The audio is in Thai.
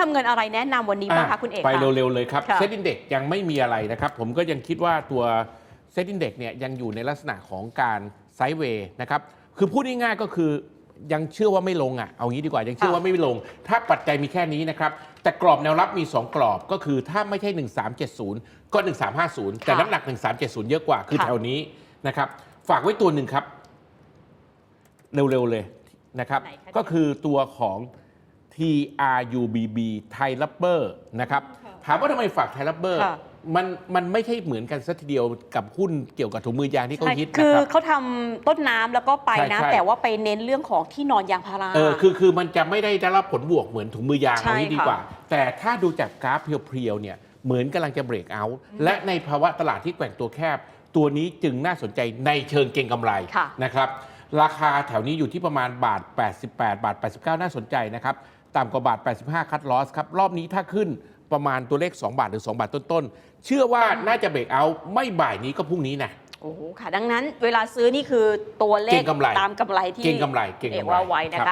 ทำเงินอะไรแนะนำวันนี้บ้างคะคุณเอกไปคะเร็วๆเลยครับค่ะเซ็ตอินเด็กยังไม่มีอะไรนะครับผมก็ยังคิดว่าตัวเซ็ตอินเด็กเนี่ยยังอยู่ในลักษณะของการไซด์เวย์นะครับคือพูดง่ายๆก็คือยังเชื่อว่าไม่ลงอะเอางี้ดีกว่ายังเชื่อว่าไม่ลง ถ้าปัจจัยมีแค่นี้นะครับ แต่กรอบแนวรับมี 2 กรอบก็คือถ้าไม่ใช่ 1370 ก็ 1350 แต่น้ำหนัก 1370 เยอะกว่าคือค่ะแถวนี้นะครับ ฝากไว้ตัวหนึ่งครับ เร็วๆเลยนะครับไหนคะก็คือตัวของ TRUBB ไทยลับเบอร์นะครับถามว่าทำไมฝากไทยลับเบอร์ค่ะ มันมันไม่ใช่เหมือนกันสัทีเดียวกับหุ้นเกี่ยวกับถุงมือยางที่เขาใช่ฮิตคืนะอครับ เขาทำต้นน้ำแล้วก็ไปนะใช่ใช่ แต่ว่าไปเน้นเรื่องของที่นอนยางพารา เออคือคือมันจะไม่ได้ได้รับผลบวกเหมือนถุงมือยางใช่เอานี้ดีค่ะกว่า แต่ถ้าดูจากกราฟเพียวๆเนี่ยเหมือนกำลังจะเบรกเอาท์และในภาวะตลาดที่แกว่งตัวแคบ ตัวนี้จึงน่าสนใจในเชิงเก็งกำไรค่ะ นะครับ ราคาแถวนี้อยู่ที่ประมาณบาท 88 บาท 89 น่าสนใจนะครับ ต่ำกว่าบาท 85 คัดลอสครับ รอบนี้ถ้าขึ้นประมาณตัวเลข 2 บาทหรือ 2 บาทต้นๆ เชื่อว่าน่าจะเบรกเอาท์ไม่บ่ายนี้ก็พรุ่งนี้นะ โอ้โหค่ะ ดังนั้นเวลาซื้อนี่คือตัวเลเก็ขงกำไร ตามกำไรที่เก็งกำไรเก็งกำไรเอกว่าไว้นะครัคะ บ